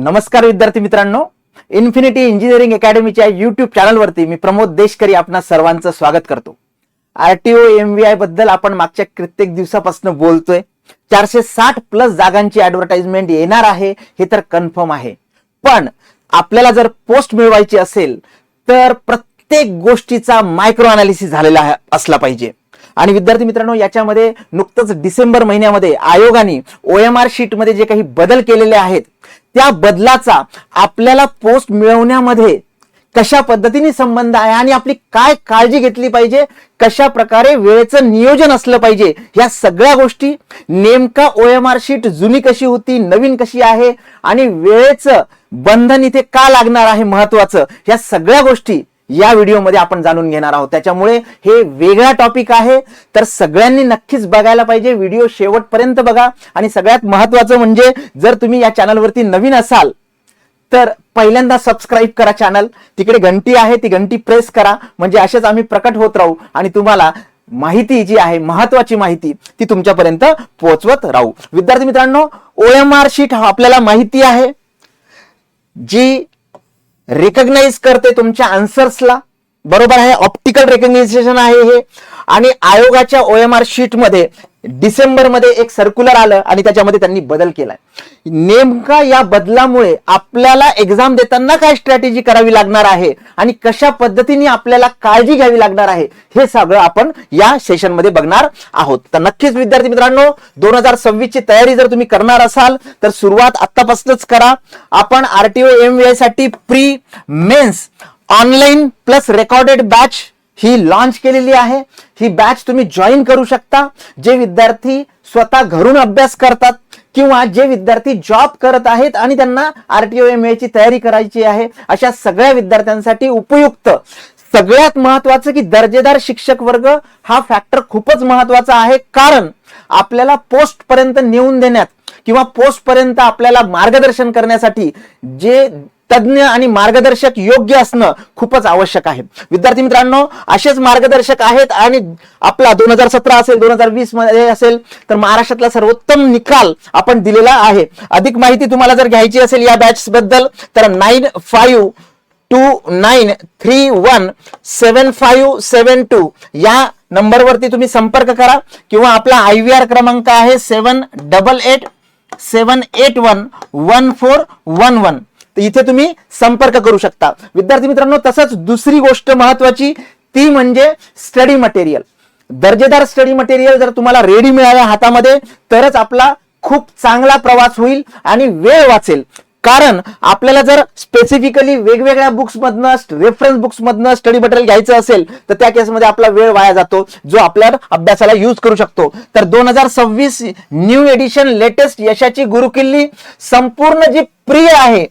नमस्कार विद्यार्थी मित्रांनो. इन्फिनिटी इंजिनिअरिंग अकॅडमीच्या युट्यूब चॅनलवरती मी प्रमोद देशकरी आपणा सर्वांचं स्वागत करतो. आरटीओ एम व्ही आयबद्दल आपण मागच्या कित्येक दिवसापासून बोलतोय. चारशे साठ प्लस जागांची ऍडव्हर्टाइजमेंट येणार आहे हे तर कन्फर्म आहे. पण आपल्याला जर पोस्ट मिळवायची असेल तर प्रत्येक गोष्टीचा मायक्रो अनालिसिस झालेला असला पाहिजे. आणि विद्यार्थी मित्रांनो याच्यामध्ये नुकतंच डिसेंबर महिन्यामध्ये आयोगाने ओएमआर आर शीटमध्ये जे काही बदल केलेले आहेत त्या बदलाचा आपल्याला पोस्ट मिळवण्यामध्ये कशा पद्धतीने संबंध आहे आणि आपली काय काळजी घेतली पाहिजे कशा प्रकारे वेळेचं नियोजन असलं पाहिजे या सगळ्या गोष्टी नेमका ओएमआर शीट जुनी कशी होती नवीन कशी आहे आणि वेळेचं बंधन इथे का लागणार आहे महत्वाचं या सगळ्या गोष्टी या व्हिडिओमध्ये आपण जाणून घेणार आहोत. त्याच्यामुळे हे वेगळा टॉपिक आहे. तर सगळ्यांनी नक्कीच बघायला पाहिजे. व्हिडिओ शेवटपर्यंत बघा. आणि सगळ्यात महत्वाचं म्हणजे जर तुम्ही या चॅनलवरती नवीन असाल तर पहिल्यांदा सबस्क्राईब करा चॅनल तिकडे घंटी आहे ती घंटी प्रेस करा. म्हणजे असेच आम्ही प्रकट होत राहू आणि तुम्हाला माहिती जी आहे महत्वाची माहिती ती तुमच्यापर्यंत पोहोचवत राहू. विद्यार्थी मित्रांनो ओएमआर शीट हा आपल्याला माहिती आहे. जी रिकग्नाइज करते तुमच्या आन्सर्सला बरोबर आहे? ऑप्टिकल रेकग्नायझेशन आहे हे. आणि आयोगाच्या ओएमआर शीटमध्ये डिसेंबरमध्ये एक सर्क्युलर आलं आणि त्याच्यामध्ये त्यांनी बदल केलाय. नेमका या बदलामुळे आपल्याला एक्झाम देताना काय स्ट्रॅटेजी करावी लागणार आहे? आणि कशा पद्धतीने आपल्याला काळजी घ्यावी लागणार आहे? हे सगळं आपण या सेशनमध्ये बघणार आहोत. तर नक्कीच विद्यार्थी मित्रांनो दोन हजार सव्वीस ची तयारी जर तुम्ही करणार असाल तर सुरुवात आत्तापासूनच करा. आपण RTO एमसाठी pre mains online plus recorded batch ही लॉन्च केलेली आहे. ही बॅच तुम्ही जॉईन करू शकता. जे विद्यार्थी स्वतः घरून अभ्यास करतात किंवा जे विद्यार्थी जॉब करत आहेत आणि त्यांना आरटीओ एम ची तयारी करायची आहे अशा सगळ्या विद्यार्थ्यांसाठी उपयुक्त. सगळ्यात महत्वाचं की दर्जेदार शिक्षक वर्ग हा फॅक्टर खूपच महत्त्वाचा आहे. कारण आपल्याला पोस्ट पर्यंत नेऊन देण्यात किंवा पोस्ट पर्यंत आपल्याला मार्गदर्शन करण्यासाठी जे तज्ज्ञ आणि मार्गदर्शक योग्य असणं खूपच आवश्यक आहे. विद्यार्थी मित्रांनो असेच मार्गदर्शक आहेत आणि आपला दोन हजार सतरा असेल दोन हजार वीसमध्ये असेल तर महाराष्ट्रातला सर्वोत्तम निकाल आपण दिलेला आहे. अधिक माहिती तुम्हाला जर घ्यायची असेल या बॅच बद्दल तर nine five two nine three one seven five seven two या नंबरवरती तुम्ही संपर्क करा किंवा आपला आय व्ही आर क्रमांक आहे seven double eight seven eight one one four one one तर इथे तुम्ही संपर्क करू शकता. विद्यार्थी मित्रांनो तसंच दुसरी गोष्ट महत्वाची ती म्हणजे स्टडी मटेरियल दर्जेदार स्टडी मटेरियल जर तुम्हाला रेडी मिळाल्या हातामध्ये तरच आपला खूप चांगला प्रवास होईल आणि वेळ वाचेल. कारण आपल्याला जर स्पेसिफिकली वेगवेगळ्या बुक्स मधनं रेफरन्स बुक्स मधनं स्टडी मटेरियल घ्यायचं असेल तर त्या केसमध्ये आपला वेळ वाया जातो जो आपल्या अभ्यासाला यूज करू शकतो. तर दोन हजार सव्वीस न्यू एडिशन लेटेस्ट यशाची गुरुकिल्ली संपूर्ण जी प्रिय आहे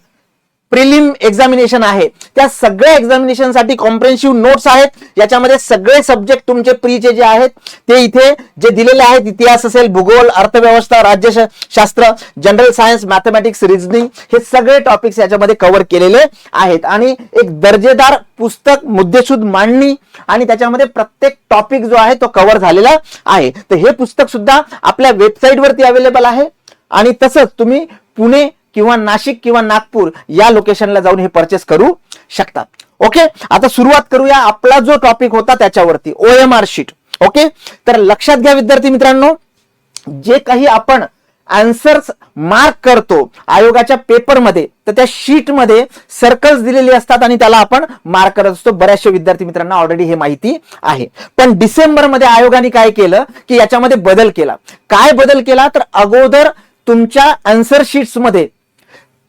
प्रिलिम एक्झामिनेशन आहे. त्या सगळ्या एक्झामिनेशनसाठी कॉम्प्रेन्सिव्ह नोट्स आहेत. याच्यामध्ये सगळे सब्जेक्ट तुमचे प्रीचे जे आहेत ते इथे जे दिलेले आहेत इतिहास असेल भूगोल अर्थव्यवस्था राज्यशास्त्र जनरल सायन्स मॅथमॅटिक्स रिजनिंग हे सगळे टॉपिक्स याच्यामध्ये कव्हर केलेले आहेत. आणि एक दर्जेदार पुस्तक मुद्देसूद मांडणी आणि त्याच्यामध्ये प्रत्येक टॉपिक जो आहे तो कव्हर झालेला आहे. तर हे पुस्तक सुद्धा आपल्या वेबसाईटवरती अवेलेबल आहे. आणि तसंच तुम्ही पुणे किंवा नाशिक किंवा नागपूर या लोकेशनला जाऊन हे परचेस करू शकतात. ओके आता सुरुवात करूया आपला जो टॉपिक होता त्याच्यावरती ओएमआर शीट ओके तर लक्षात घ्या विद्यार्थी मित्रांनो जे काही आपण आन्सर्स मार्क करतो आयोगाच्या पेपरमध्ये तर त्या शीटमध्ये सर्कल्स दिलेली असतात आणि त्याला आपण मार्क करत असतो. बऱ्याचशा विद्यार्थी मित्रांना ऑलरेडी हे माहिती आहे. पण डिसेंबरमध्ये आयोगाने काय केलं की याच्यामध्ये बदल केला. काय बदल केला? तर अगोदर तुमच्या आन्सर शीट्समध्ये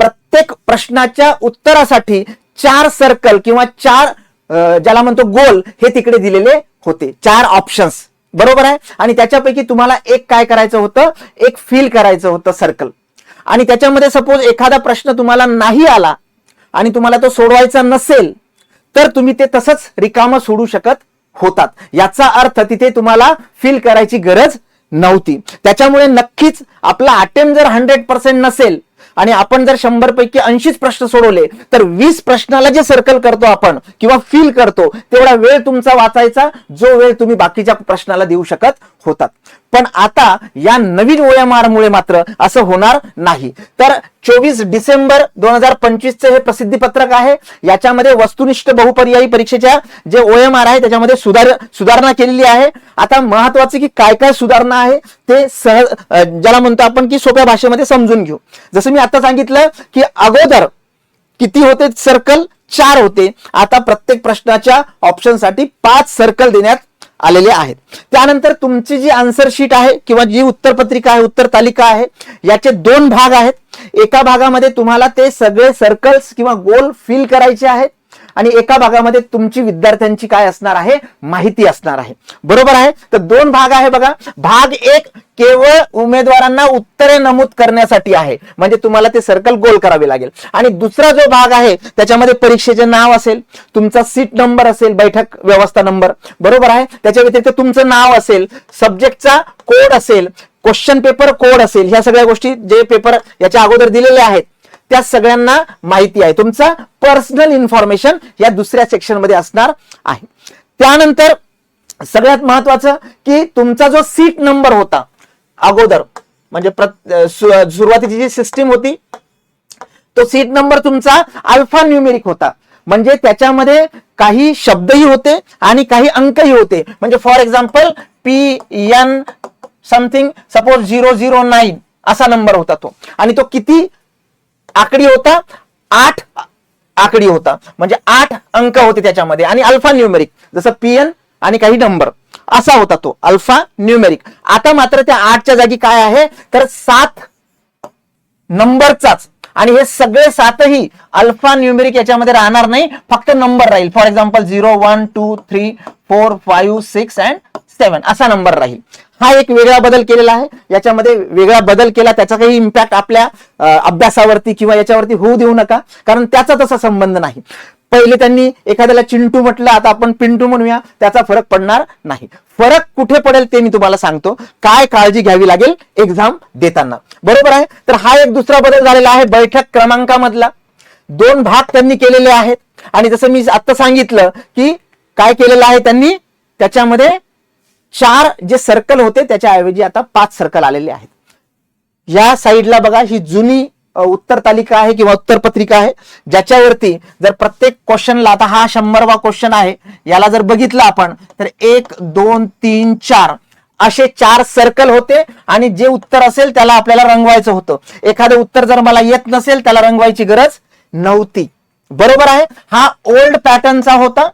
प्रत्येक प्रश्नाच्या उत्तरासाठी चार सर्कल किंवा चार ज्याला म्हणतो गोल हे तिकडे दिलेले होते. चार ऑप्शन्स बरोबर आहे? आणि त्याच्यापैकी तुम्हाला एक काय करायचं होतं? एक फिल करायचं होतं सर्कल आणि त्याच्यामध्ये सपोज एखादा प्रश्न तुम्हाला नाही आला आणि तुम्हाला तो सोडवायचा नसेल तर तुम्ही ते तसंच रिकामं सोडू शकत होतात. याचा अर्थ तिथे तुम्हाला फिल करायची गरज नव्हती. त्याच्यामुळे नक्कीच आपला अटेम्प्ट जर हंड्रेड पर्सेंट नसेल आणि आपण जर शंभर पैकी ऐंशीच प्रश्न सोडवले तर वीस प्रश्नाला जे सर्कल करतो आपण किंवा फील करतो तेवढा वेळ तुमचा वाचायचा जो वेळ तुम्ही बाकीच्या प्रश्नाला देऊ शकत होतात. पण आता या नवीन ओएमआर मात्र असं होणार नाही. तर चोवीस डिसेंबर दोन हजार पंचवीसचं हे प्रसिद्धी पत्रक आहे. याच्यामध्ये वस्तुनिष्ठ बहुपर्यायी परीक्षेच्या जे ओएमआर आहे त्याच्यामध्ये सुधार सुधारणा केलेली आहे. आता महत्वाचं की काय काय सुधारणा आहे ते सहज ज्याला म्हणतो आपण की सोप्या भाषेमध्ये समजून घेऊ. जसं मी आता सांगितलं की अगोदर किती होते? सर्कल चार होते. आता प्रत्येक प्रश्नाच्या ऑप्शनसाठी पाच सर्कल देण्यात आलेले आहेत. त्यानंतर तुमची जी आन्सर शीट आहे किंवा जी उत्तरपत्रिका आहे उत्तर तालिका आहे याचे दोन भाग आहेत. एका भागामध्ये तुम्हाला ते सगळे सर्कल्स किंवा गोल फिल करायचे आहेत. आणि एका भागामध्ये तुमची विद्यार्थ्यांची काय असणार आहे? माहिती असणार आहे. बरोबर आहे? तर दोन भाग आहे बघा. भाग एक केवळ उमेदवारांना उत्तरे नमूद करण्यासाठी आहे. म्हणजे तुम्हाला ते सर्कल गोल करावे लागेल. आणि दुसरा जो भाग आहे त्याच्यामध्ये परीक्षेचे नाव असेल तुमचा सीट नंबर असेल बैठक व्यवस्था नंबर बरोबर आहे? त्याच्या व्यतिरिक्त तुमचं नाव असेल सब्जेक्टचा कोड असेल क्वेश्चन पेपर कोड असेल ह्या सगळ्या गोष्टी जे पेपर याच्या अगोदर दिलेले आहेत त्या सगळ्यांना माहिती आहे. तुमचा पर्सनल इन्फॉर्मेशन या दुसऱ्या सेक्शनमध्ये असणार आहे. त्यानंतर सगळ्यात महत्वाचं की तुमचा जो सीट नंबर होता अगोदर म्हणजे सुरुवातीची जी सिस्टीम होती तो सीट नंबर तुमचा अल्फा न्यूमेरिक होता. म्हणजे त्याच्यामध्ये काही शब्दही होते आणि काही अंकही होते. म्हणजे for example P N something suppose zero zero nine असा नंबर होता तो. आणि तो किती? आकडी होता आठ आकडी होता. म्हणजे आठ अंक होते त्याच्यामध्ये. आणि अल्फा न्यूमेरिक जसं पीएन आणि काही नंबर असा होता तो अल्फा न्यूमेरिक आता मात्र त्या आठच्या जागी काय आहे? तर सात नंबरचाच आणि हे सगळे सातही अल्फा न्यूमेरिक याच्यामध्ये राहणार नाही. फक्त नंबर राहील. For example zero one two three four five six and seven असा नंबर राहील. हा एक वेगळा बदल केलेला आहे. याच्यामध्ये वेगळा बदल केला त्याचा काही इम्पॅक्ट आपल्या अभ्यासावरती किंवा याच्यावरती होऊ देऊ नका. कारण त्याचा तसा संबंध नाही. पहिले त्यांनी एखाद्याला चिंटू म्हटलं आता आपण पिंटू म्हणूया त्याचा फरक पडणार नाही. फरक कुठे पडेल ते मी तुम्हाला सांगतो. काय काळजी घ्यावी लागेल एक्झाम देताना. बरोबर आहे? तर हा एक दुसरा बदल झालेला आहे बैठक क्रमांकामधला. दोन भाग त्यांनी केलेले आहेत. आणि जसं मी आता सांगितलं की काय केलेलं आहे त्यांनी? त्याच्यामध्ये चार जे सर्कल होते त्याच्याऐवजी आता पाच सर्कल आलेले आहेत. या साईडला बघा ही जुनी उत्तर तालिका आहे किंवा उत्तर पत्रिका आहे ज्याच्यावरती जर प्रत्येक क्वेश्चनला आता हा शंभरवा क्वेश्चन आहे याला जर बघितलं आपण तर एक दोन तीन चार असे चार सर्कल होते आणि जे उत्तर असेल त्याला आपल्याला रंगवायचं होतं. एखादं उत्तर जर मला येत नसेल त्याला रंगवायची गरज नव्हती. बरोबर आहे? हा ओल्ड पॅटर्नचा होता.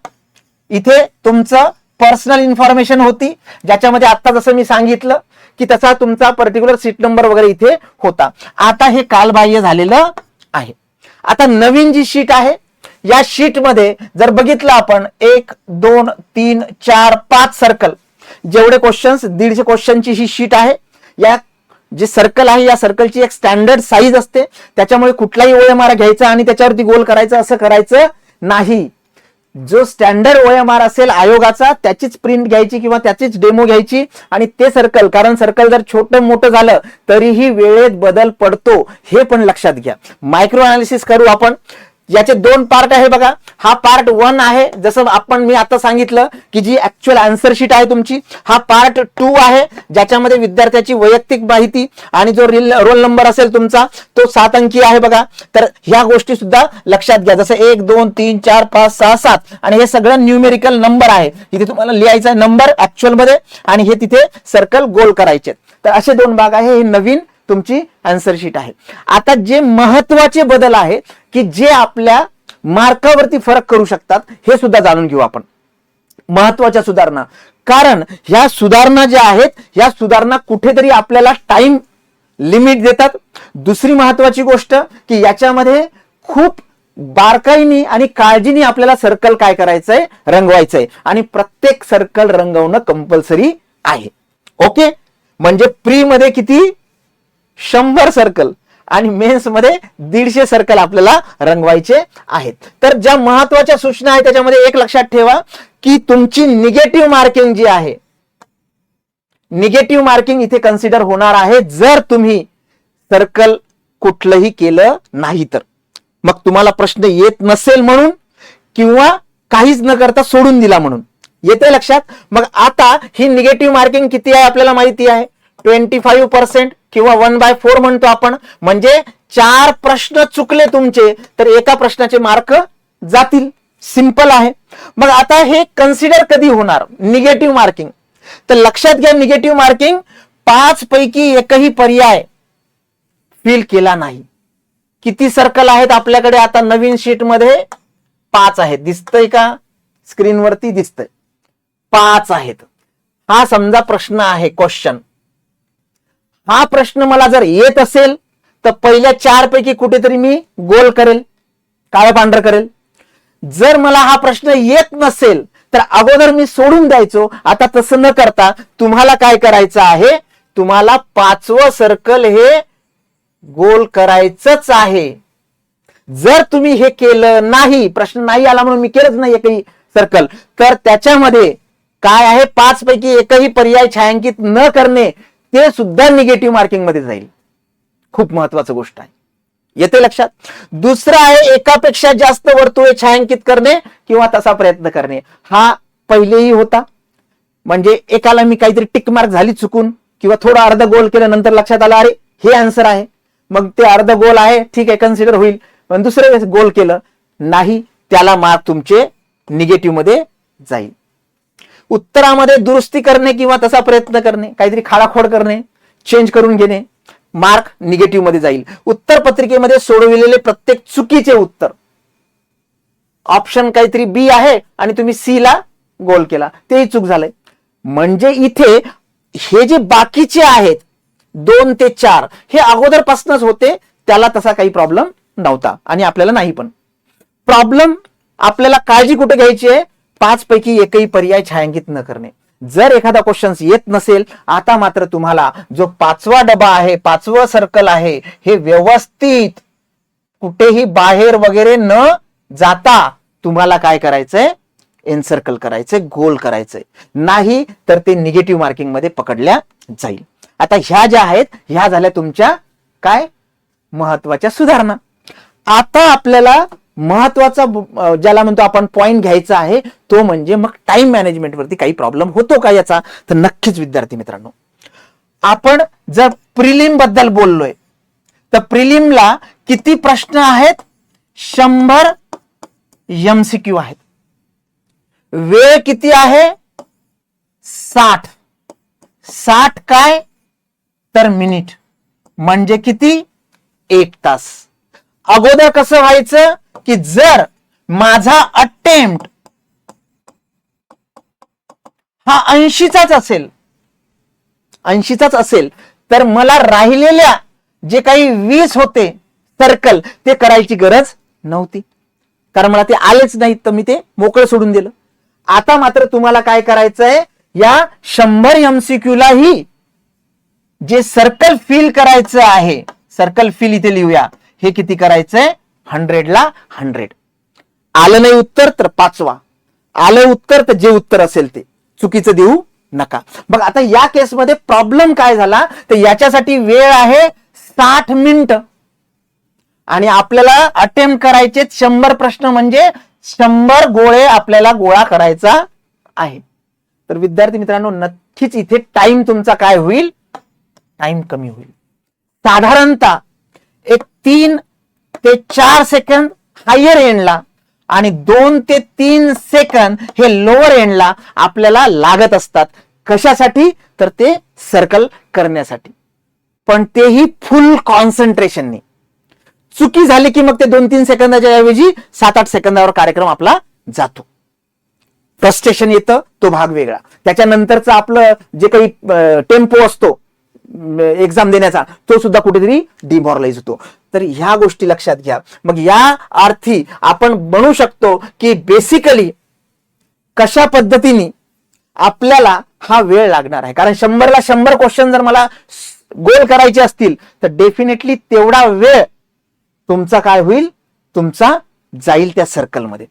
इथे तुमचं पर्सनल इन्फॉर्मेशन होती. ज्याच्यामध्ये आता जसं मी सांगितलं की त्याचा तुमचा पर्टिक्युलर सीट नंबर वगैरे इथे होता. आता हे कालबाह्य झालेलं आहे. आता नवीन जी शीट आहे या शीटमध्ये जर बघितलं आपण एक दोन तीन चार पाच सर्कल जेवढे क्वेश्चन्स दीडशे क्वेश्चनची ही शीट आहे. या जे सर्कल आहे या सर्कलची एक स्टँडर्ड साईज असते. त्याच्यामुळे कुठलाही ओएमआर घ्यायचा आणि त्याच्यावरती गोल करायचं असं करायचं नाही. जो स्टँडर्ड ओएमआर असेल आयोगाचा त्याचीच प्रिंट घ्यायची किंवा त्याचीच डेमो घ्यायची आणि ते सर्कल कारण सर्कल जर छोटं मोठं झालं तरीही वेळेत बदल पडतो हे पण लक्षात घ्या. मायक्रो अनालिसिस करू आपण. याचे दोन पार्ट आहे बघा. हा पार्ट वन आहे. जसं आपण मी आता सांगितलं की जी ऍक्च्युअल आन्सर शीट आहे तुमची हा पार्ट टू आहे ज्याच्यामध्ये विद्यार्थ्याची वैयक्तिक माहिती आणि जो रोल नंबर असेल तुमचा तो सात अंकी आहे बघा. तर ह्या गोष्टी सुद्धा लक्षात घ्या. जसं एक दोन तीन चार पाच सहा सात. आणि हे सगळं न्यूमेरिकल नंबर आहे. इथे तुम्हाला लिहायचा आहे नंबर ऍक्च्युअलमध्ये आणि हे तिथे सर्कल गोल करायचे. तर असे दोन भाग आहे. हे नवीन तुमची आन्सर शीट आहे. आता जे महत्त्वाचे बदल आहेत की जे आपल्या मार्कावरती फरक करू शकतात हे सुद्धा जाणून घेऊ आपण. महत्त्वाच्या सुधारणा. कारण ह्या सुधारणा ज्या आहेत ह्या सुधारणा कुठेतरी आपल्याला टाइम लिमिट देतात. दुसरी महत्वाची गोष्ट की याच्यामध्ये खूप बारकाईनी आणि काळजीने आपल्याला सर्कल काय करायचंय? रंगवायचंय. आणि प्रत्येक सर्कल रंगवणं कंपल्सरी आहे. ओके म्हणजे प्री मध्ये किती? शंभर सर्कल आणि मेन्समध्ये दीडशे सर्कल आपल्याला रंगवायचे आहेत. तर ज्या महत्त्वाच्या सूचना आहेत त्याच्यामध्ये एक लक्षात ठेवा की तुमची निगेटिव्ह मार्किंग जी आहे निगेटिव्ह मार्किंग इथे कन्सिडर होणार आहे जर तुम्ही सर्कल कुठलंही केलं नाही तर. मग तुम्हाला प्रश्न येत नसेल म्हणून किंवा काहीच न करता सोडून दिला म्हणून. येते लक्षात? मग आता ही निगेटिव्ह मार्किंग किती आहे आपल्याला माहिती आहे? ट्वेंटी फाईव्ह पर्सेंट किंवा वन बाय फोर म्हणतो आपण म्हणजे चार प्रश्न चुकले तुमचे तर एका प्रश्नाचे मार्क जातील. सिंपल आहे. मग आता हे कन्सिडर कधी होणार? निगेटिव्ह मार्किंग तर लक्षात घ्या निगेटिव्ह मार्किंग पाच पैकी एकही पर्याय फिल केला नाही. किती सर्कल आहेत आपल्याकडे? आता नवीन शीटमध्ये पाच आहेत. दिसतंय का? स्क्रीनवरती दिसतंय. पाच आहेत. हा समजा प्रश्न आहे क्वेश्चन हा प्रश्न मला जर येत असेल तर पहिल्या चार पैकी कुठेतरी मी गोल करेल काळ पांढर करेल. जर मला हा प्रश्न येत नसेल तर अगोदर मी सोडून द्यायचो. आता तसं न करता तुम्हाला काय करायचं आहे? तुम्हाला पाचवं सर्कल हे गोल करायचंच आहे. जर तुम्ही हे केलं नाही प्रश्न नाही आला म्हणून मी केलंच नाही एकही सर्कल तर त्याच्यामध्ये काय आहे? पाच पैकी एकही पर्याय छायांकित न करणे ते सुद्धा निगेटिव्ह मार्किंगमध्ये जाईल. खूप महत्वाचं गोष्ट आहे. येते लक्षात? दुसरं आहे एकापेक्षा जास्त वर्तुळे छायांकित करणे किंवा तसा प्रयत्न करणे. हा पहिलेही होता. म्हणजे एकाला मी काहीतरी टिक मार्क झाली चुकून किंवा थोडं अर्ध गोल केलं नंतर लक्षात आलं अरे हे आन्सर आहे. मग ते अर्ध गोल आहे ठीक आहे कन्सिडर होईल. पण दुसरे वेळेस गोल केलं नाही त्याला मार्क तुमचे निगेटिव्हमध्ये जाईल. उत्तरामध्ये दुरुस्ती करणे किंवा तसा प्रयत्न करणे काहीतरी खाडाखोड करणे चेंज करून घेणे मार्क निगेटिव्हमध्ये जाईल. उत्तर पत्रिकेमध्ये सोडविलेले प्रत्येक चुकीचे उत्तर. ऑप्शन काहीतरी बी आहे आणि तुम्ही सी ला गोल केला. तेही चूक झालंय. म्हणजे इथे हे जे बाकीचे आहेत दोन ते चार हे अगोदरपासूनच होते त्याला तसा काही प्रॉब्लेम नव्हता. आणि आपल्याला नाही पण. प्रॉब्लेम आपल्याला काळजी कुठे घ्यायची आहे? पाच पैकी एकही पर्याय छायांकित न करणे. जर एखादा क्वेश्चन येत नसेल आता मात्र तुम्हाला जो पाचवा डबा आहे पाचवं सर्कल आहे हे व्यवस्थित कुठेही बाहेर वगैरे न जाता तुम्हाला काय करायचंय? एनसर्कल करायचंय गोल करायचंय. नाही तर ते निगेटिव्ह मार्किंगमध्ये पकडल्या जाईल. आता ह्या ज्या आहेत ह्या झाल्या तुमच्या काय? महत्त्वाच्या सुधारणा. आता आपल्याला महत्त्वाचा ज्याला म्हणतो आपण पॉईंट घ्यायचा आहे तो म्हणजे मग टाइम मॅनेजमेंटवरती काही प्रॉब्लेम होतो का याचा? तर नक्कीच विद्यार्थी मित्रांनो आपण जर प्रिलिमबद्दल बोललोय तर प्रिलिमला किती प्रश्न आहेत? शंभर एमसीक्यू आहेत. वेळ किती आहे? साठ. साठ काय? तर मिनिट म्हणजे किती? एक तास. अगोदर कसं व्हायचं? की जर माझा अटेम्प्ट हा ऐंशीचाच असेल ऐंशीचाच असेल तर मला राहिलेल्या जे काही वीस होते सर्कल ते करायची गरज नव्हती. कारण मला ते आलेच नाहीत तर मी ते मोकळं सोडून दिलं. आता मात्र तुम्हाला काय करायचंय या शंभर एमसीक्यूलाही जे सर्कल फिल करायचं आहे सर्कल फिल इथे लिहूया. हे किती करायचंय? हंड्रेडला हंड्रेड. आलं नाही उत्तर तर पाचवा. आलं उत्तर तर जे उत्तर असेल ते. चुकीचं देऊ नका. बघ आता या केसमध्ये प्रॉब्लेम काय झाला? तर याच्यासाठी वेळ आहे साठ मिनिट. आणि आपल्याला अटेम्प्ट करायचे शंभर प्रश्न म्हणजे शंभर गोळे आपल्याला गोळा करायचा आहे. तर विद्यार्थी मित्रांनो नक्कीच इथे टाइम तुमचा काय होईल? टाइम कमी होईल. साधारणतः एक तीन ते चार सेकंद हायर एंडला आणि दोन ते तीन सेकंद हे लोअर एंडला आपल्याला लागत असतात. कशासाठी? तर ते सर्कल करण्यासाठी. पण तेही फुल कॉन्सन्ट्रेशनने चुकी झाली की मग ते दोन तीन सेकंदाच्या ऐवजी सात आठ सेकंदावर कार्यक्रम आपला जातो. फ्रस्ट्रेशन येतं तो भाग वेगळा. त्याच्यानंतरचं आपलं जे काही टेम्पो असतो एक्झाम देण्याचा तो सुद्धा कुठेतरी डिमॉरलाइज होतो. तर ह्या गोष्टी लक्षात घ्या. मग या अर्थी आपण म्हणू शकतो की बेसिकली कशा पद्धतीने आपल्याला हा वेळ लागणार आहे? कारण शंभरला शंभर क्वेश्चन जर मला गोल करायचे असतील तर डेफिनेटली तेवढा वेळ तुमचा काय होईल? तुमचा जाईल त्या सर्कलमध्ये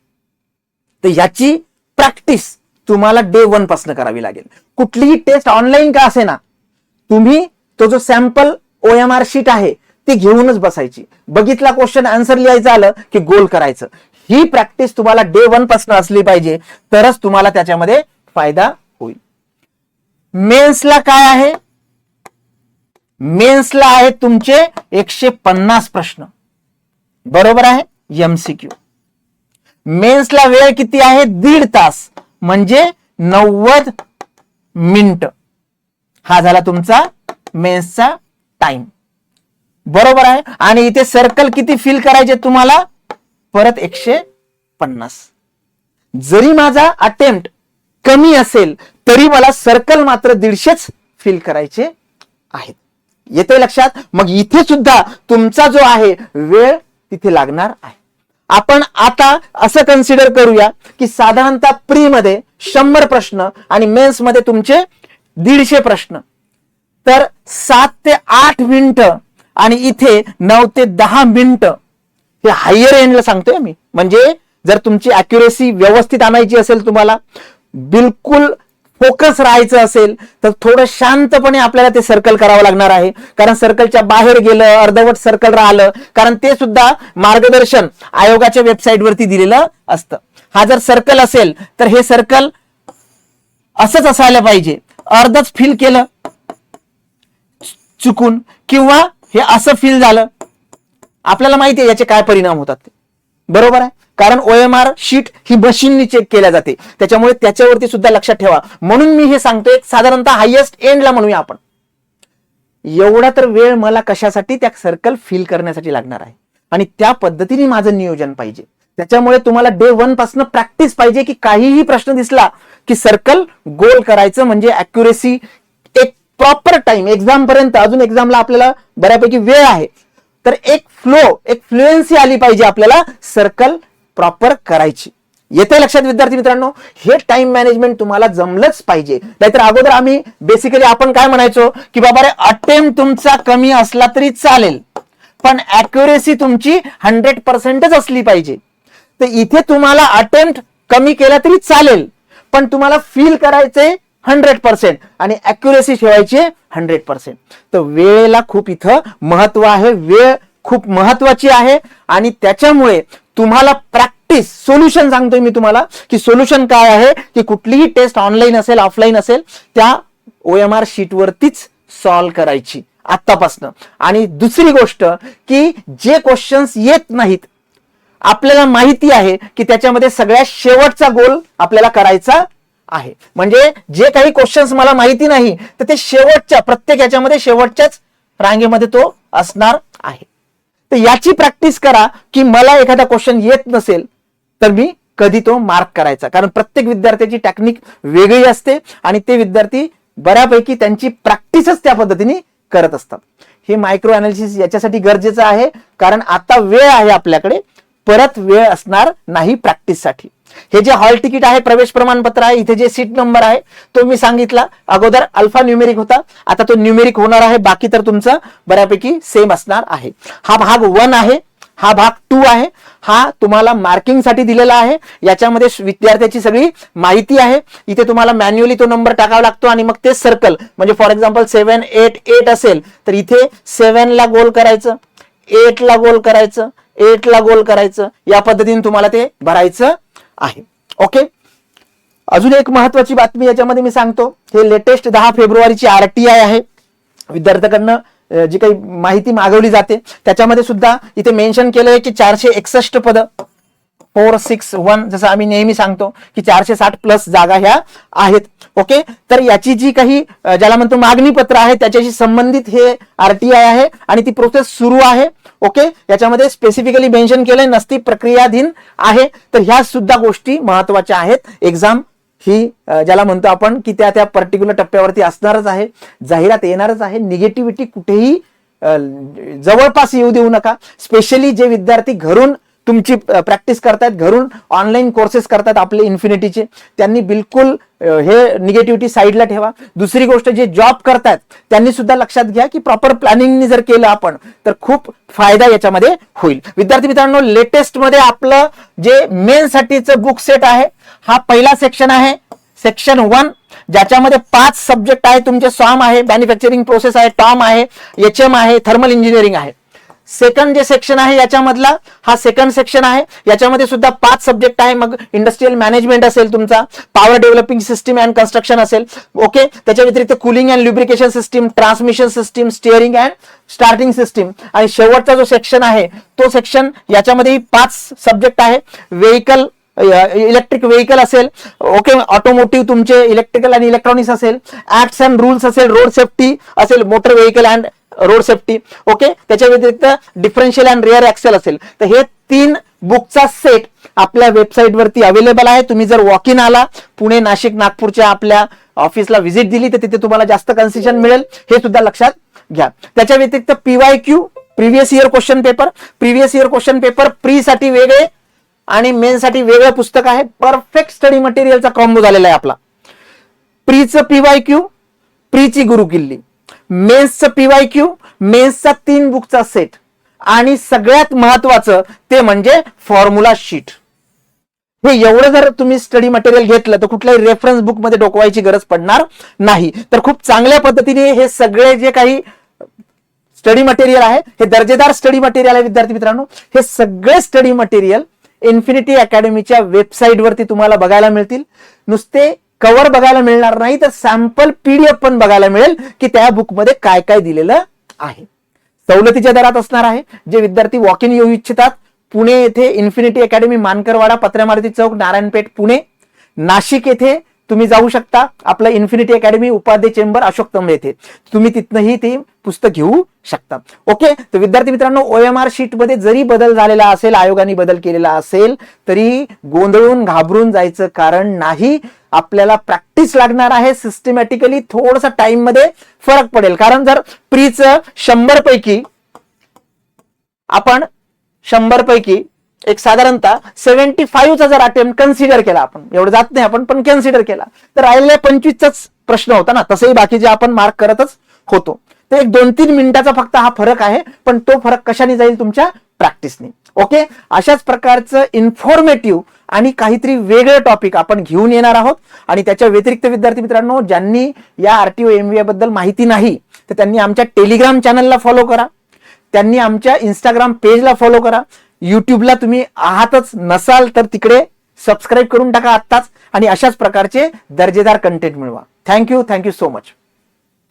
तर याची प्रॅक्टिस तुम्हाला डे वनपासून करावी लागेल. कुठलीही टेस्ट ऑनलाईन का असे ना तुम्ही तो जो sample O M R sheet आहे ती घेऊनच बसायची. बघितला क्वेश्चन आन्सर लिहायचं आलं की गोल करायचं. ही प्रॅक्टिस तुम्हाला डे वनपासून असली पाहिजे तरच तुम्हाला त्याच्यामध्ये फायदा होईल. मेन्सला काय आहे? मेन्सला आहे तुमचे एकशे पन्नास प्रश्न. बरोबर आहे? एमसीक्यू मेन्सला वेळ किती आहे? दीड तास. म्हणजे नव्वद मिनिट. हा झाला तुमचा मेन्सचा टाइम. बरोबर आहे? आणि इथे सर्कल किती फिल करायचे तुम्हाला? परत एकशे पन्नास. जरी माझा अटेम्प्ट कमी असेल तरी मला सर्कल मात्र दीडशेच फिल करायचे आहेत. येते लक्षात? मग इथे सुद्धा तुमचा जो आहे वेळ तिथे लागणार आहे. आपण आता असं कन्सिडर करूया की साधारणतः प्री मध्ये शंभर प्रश्न आणि मेन्समध्ये तुमचे दीडशे प्रश्न. तर सात ते आठ मिनिट आणि इथे नऊ ते दहा मिनिट हे हायर एंडला सांगतोय मी. म्हणजे जर तुमची अॅक्युरेसी व्यवस्थित आणायची असेल तुम्हाला बिलकुल फोकस राहायचं असेल तर थोडं शांतपणे आपल्याला ते सर्कल करावं लागणार आहे. कारण सर्कलच्या बाहेर गेलं अर्धवट सर्कल राहिलं कारण ते सुद्धा मार्गदर्शन आयोगाच्या वेबसाईटवरती दिलेलं असतं. हा जर सर्कल असेल तर हे सर्कल असंच असायला पाहिजे. अर्धच फील केलं. चुकून किंवा हे असं फील झालं. आपल्याला माहिती आहे याचे काय परिणाम होतात ते. बरोबर आहे? कारण ओएमआर शीट ही मशीननी चेक केल्या जाते. त्याच्यामुळे त्याच्यावरती सुद्धा लक्षात ठेवा. म्हणून मी हे सांगतोय साधारणतः हायेस्ट एंडला म्हणूया आपण. एवढा तर वेळ मला कशासाठी त्या सर्कल फील करण्यासाठी लागणार आहे? आणि त्या पद्धतीने माझं नियोजन पाहिजे. त्याच्यामुळे तुम्हाला डे वनपासून प्रॅक्टिस पाहिजे की काहीही प्रश्न दिसला की सर्कल गोल करायचं म्हणजे अॅक्युरेसी एक प्रॉपर टाइम एक्झाम पर्यंत. अजून एक्झामला आपल्याला बऱ्यापैकी वेळ आहे. तर एक फ्लो एक फ्लुएन्सी आली पाहिजे आपल्याला सर्कल प्रॉपर करायची. येते लक्षात विद्यार्थी मित्रांनो? हे टाइम मॅनेजमेंट तुम्हाला जमलंच पाहिजे. नाहीतर अगोदर आम्ही बेसिकली आपण काय म्हणायचो? की बाबा रे अटेम्प्ट तुमचा कमी असला तरी चालेल. पण अॅक्युरेसी तुमची हंड्रेड पर्सेंटच असली पाहिजे. तर इथे तुम्हाला अटेम्प्ट कमी केला तरी चालेल. पण तुम्हाला फील करायचंय हंड्रेड पर्सेंट आणि अॅक्युरेसी ठेवायची हंड्रेड पर्सेंट तर वेळेला खूप इथं महत्त्व आहे. वेळ खूप महत्वाची आहे. आणि त्याच्यामुळे तुम्हाला प्रॅक्टिस सोल्युशन सांगतोय मी तुम्हाला की सोल्युशन काय आहे? की कुठलीही टेस्ट ऑनलाईन असेल ऑफलाईन असेल त्या ओ एम आर शीटवरतीच सॉल्व करायची आत्तापासनं. आणि दुसरी गोष्ट की जे क्वेश्चन्स येत नाहीत आपल्याला माहिती आहे की त्याच्यामध्ये सगळ्यात शेवटचा गोल आपल्याला करायचा आहे. म्हणजे जे काही क्वेश्चन्स मला माहिती नाही तर ते शेवटच्या प्रत्येक याच्यामध्ये शेवटच्याच रांगेमध्ये तो असणार आहे. तर याची प्रॅक्टिस करा की मला एखादा क्वेश्चन येत नसेल तर मी कधी तो मार्क करायचा. कारण प्रत्येक विद्यार्थ्याची टेक्निक वेगळी असते आणि ते विद्यार्थी बऱ्यापैकी त्यांची प्रॅक्टिसच त्या पद्धतीने करत असतात. हे मायक्रो अनालिसिस याच्यासाठी गरजेचं आहे कारण आता वेळ आहे आपल्याकडे. परत वेळ असणार नाही प्रॅक्टिससाठी हे जे हॉल तिकीट आहे प्रवेश प्रमाणपत्र आहे इथे जे सीट नंबर आहे तो मी सांगितला. अगोदर अल्फा न्यूमेरिक होता. आता तो न्यूमेरिक होणार आहे. बाकी तर तुमचं बऱ्यापैकी सेम असणार आहे. हा भाग वन आहे. हा भाग टू आहे. हा तुम्हाला मार्किंगसाठी दिलेला आहे. याच्यामध्ये विद्यार्थ्याची सगळी माहिती आहे. इथे तुम्हाला मॅन्युअली तो नंबर टाकावा लागतो आणि मग ते सर्कल म्हणजे for example seven eight eight असेल तर इथे सेव्हनला गोल करायचं एटला गोल करायचं एटला गोल करायचं. या पद्धतीने तुम्हाला ते भरायचं आहे. ओके? अजून एक महत्वाची बातमी याच्यामध्ये मी सांगतो. हे लेटेस्ट दहा फेब्रुवारीची आरटीआय आहे. विद्यार्थ्याकडनं जी काही माहिती मागवली जाते त्याच्यामध्ये सुद्धा इथे मेन्शन केलं आहे की चारशे एकसष्ट पद फोर सिक्स वन जसं आम्ही नेहमी सांगतो की चारशे साठ प्लस जागा ह्या आहेत. ओके? तर याची जी काही ज्याला म्हणतो मागणी पत्र आहे त्याच्याशी संबंधित हे आरटीआय आहे आणि ती प्रोसेस सुरू आहे. ओके? याच्यामध्ये स्पेसिफिकली मेन्शन केलंय नसती प्रक्रियाधीन आहे. तर ह्या सुद्धा गोष्टी महत्त्वाच्या आहेत. एक्झाम ही ज्याला म्हणतो आपण की त्या त्या पर्टिक्युलर टप्प्यावरती असणारच आहे जाहिरात येणारच आहे. निगेटिव्हिटी कुठेही जवळपास येऊ देऊ नका. स्पेशली जे विद्यार्थी घरून तुमची प्रॅक्टिस करतायत घरून ऑनलाईन कोर्सेस करतात आपले इन्फिनिटीचे त्यांनी बिलकुल हे निगेटिव्हिटी साईडला ठेवा. दुसरी गोष्ट जे जॉब करतायत त्यांनी सुद्धा लक्षात घ्या की प्रॉपर प्लॅनिंगनी जर केलं आपण तर खूप फायदा याच्यामध्ये होईल. विद्यार्थी मित्रांनो लेटेस्टमध्ये आपलं जे मेनसाठीचं बुक सेट आहे हा पहिला सेक्शन आहे. सेक्शन वन ज्याच्यामध्ये पाच सब्जेक्ट आहे तुमचे सॉम आहे मॅन्युफॅक्चरिंग प्रोसेस आहे टॉम आहे एच एम आहे थर्मल इंजिनिअरिंग आहे. सेकंड जे सेक्शन आहे याच्यामधला हा सेकंड सेक्शन आहे. याच्यामध्ये सुद्धा पाच सब्जेक्ट आहे. मग इंडस्ट्रियल मॅनेजमेंट असेल तुमचा power developing system and construction असेल. ओके त्याच्या व्यतिरिक्त cooling and lubrication system transmission system steering and starting system आणि शेवटचा जो सेक्शन आहे तो सेक्शन याच्यामध्येही पाच सब्जेक्ट आहे. व्हेकल इलेक्ट्रिक व्हेकल असेल. ओके ऑटोमोटिव्ह तुमचे इलेक्ट्रिकल आणि इलेक्ट्रॉनिक्स असेल. ऍक्ट्स अँड रूल्स असेल. रोड सेफ्टी असेल. Motor vehicle and road safety okay? त्याच्या व्यतिरिक्त डिफरन्शियल अँड रिअर ऍक्सेल असेल. तर हे तीन बुकचा सेट आपल्या वेबसाईट वरती अवेलेबल आहे. तुम्ही जर वॉक इन आला पुणे नाशिक नागपूरच्या आपल्या ऑफिसला व्हिजिट दिली तर तिथे तुम्हाला जास्त कन्सेशन मिळेल. हे सुद्धा लक्षात घ्या. त्याच्या व्यतिरिक्त P Y Q previous year question paper previous year question paper pre साठी वेगळे आणि मेन साठी वेगळं पुस्तक आहे. परफेक्ट स्टडी मटेरियलचा कॉम्बो झालेला आहे आपला. प्रीचं पीवाय क्यू प्रीची गुरु किल्ली मेन्सचं पीवाय क्यू मेन्सचा तीन बुकचा सेट आणि सगळ्यात महत्वाचं ते म्हणजे फॉर्म्युला शीट हे एवढं जर तुम्ही स्टडी मटेरियल घेतलं तर कुठल्याही रेफरन्स बुकमध्ये डोकवायची गरज पडणार नाही. तर खूप चांगल्या पद्धतीने हे सगळे जे काही स्टडी मटेरियल आहे हे दर्जेदार स्टडी मटेरियल आहे विद्यार्थी मित्रांनो. हे सगळे स्टडी मटेरियल इन्फिनिटी अकॅडमीच्या वेबसाईट वरती तुम्हाला बघायला मिळतील. नुसते कव्हर बघायला मिळणार नाही तर सॅम्पल पीडीएफ पण बघायला मिळेल की त्या बुकमध्ये काय काय दिलेलं आहे. सवलतीच्या दरात असणार आहे. जे विद्यार्थी वॉक इन येऊ इच्छितात पुणे येथे इन्फिनिटी अकॅडमी मानकरवाडा पत्र्यामारुती चौक नारायणपेठ पुणे. नाशिक येथे तुम्ही जाऊ शकता. आपलं Infinity Academy Upadhye chamber Ashok तंब येथे. तुम्ही तिथनंही ती पुस्तक घेऊ शकता. ओके तर विद्यार्थी मित्रांनो ओएमआर आर शीटमध्ये जरी बदल झालेला असेल आयोगाने बदल केलेला असेल तरी गोंधळून घाबरून जायचं कारण नाही. आपल्याला प्रॅक्टिस लागणार आहे. सिस्टमॅटिकली थोडसा टाइममध्ये फरक पडेल. कारण जर प्रीच शंभर पैकी आपण शंभर पैकी एक साधारणतः सेव्हन्टी फाईव्हचा जर अटेम्प्ट कन्सिडर केला आपण एवढं जात नाही आपण पण कन्सिडर केला तर राहिलेल्या पंचवीसचाच प्रश्न होता ना तसंही बाकीचे आपण मार्क करतच होतो. तर एक दोन तीन मिनिटाचा फक्त हा फरक आहे पण तो फरक कशाने जाईल तुमच्या प्रॅक्टिसने ओके अशाच प्रकारचं इन्फॉर्मेटिव्ह आणि काहीतरी वेगळं टॉपिक आपण घेऊन येणार आहोत. आणि त्याच्या व्यतिरिक्त विद्यार्थी मित्रांनो ज्यांनी या आरटीओ एमव्हीए बद्दल माहिती नाही तर त्यांनी आमच्या टेलिग्राम चॅनलला फॉलो करा. त्यांनी आमच्या इंस्टाग्राम पेजला फॉलो करा. युट्यूबला तुम्ही आहातच नसाल तर तिकडे सबस्क्राईब करून टाका आत्ताच आणि अशाच प्रकारचे दर्जेदार कंटेंट मिळवा. Thank you thank you so much